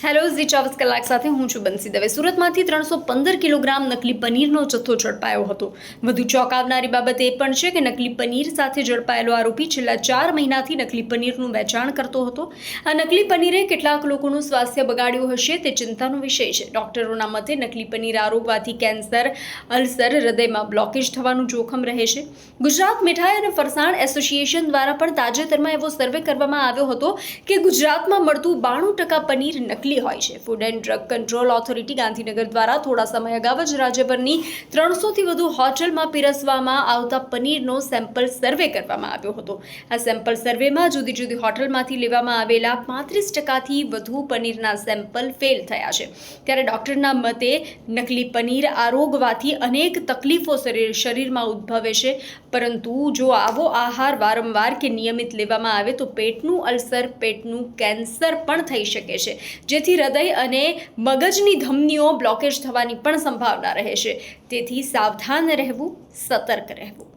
Hello Zee ચોવીસ કલાક સાથે હું છું બંસી દવે. સુરતમાંથી ત્રણસો પંદર કિલોગ્રામ નકલી પનીરનો જથ્થો ઝડપાયો હતો. વધુ ચોંકાવનારી બાબત એ પણ છે કે નકલી પનીર સાથે ઝડપાયેલો આરોપી છેલ્લા ચાર મહિનાથી નકલી પનીરનું વેચાણ કરતો હતો. આ નકલી પનીરે કેટલાક લોકોનું સ્વાસ્થ્ય બગાડ્યું હશે તે ચિંતાનો વિષય છે. ડોક્ટરોના મતે નકલી પનીર આરોગવાથી કેન્સર, અલ્સર, હૃદયમાં બ્લોકેજ થવાનું જોખમ રહે છે. ગુજરાત મીઠાઈ અને ફરસાણ એસોસિએશન દ્વારા પણ તાજેતરમાં એવો સર્વે કરવામાં આવ્યો હતો કે ગુજરાતમાં મળતું બાણું ટકા પનીર નકલી હોય છે? Food and drug control authority Gandhinagar દ્વારા થોડા સમય અગાઉ જ રાજ્યભરની ત્રણસોથી વધુ હોટલમાં પીરસવામાં આવતા પનીરનો સેમ્પલ સર્વે કરવામાં આવ્યો હતો. આ સેમ્પલ સર્વેમાં જુદી જુદી હોટલમાંથી લેવામાં આવેલા પાંત્રીસ ટકાથી વધુ પનીરના સેમ્પલ ફેલ થયા છે. ત્યારે ડૉક્ટરના મતે, નકલી પનીર આરોગવાથી અનેક તકલીફો શરીર શરીરમાં ઉદ્ભવે છે. પરંતુ જો આવો આહાર વારંવાર કે નિયમિત લેવામાં આવે તો પેટનું અલ્સર, પેટનું કેન્સર પણ થઈ શકે છે. જેથી હૃદય અને મગજની ધમનીઓ બ્લોકેજ થવાની પણ સંભાવના રહે છે. તેથી સાવધાન રહેવું, સતર્ક રહેવું.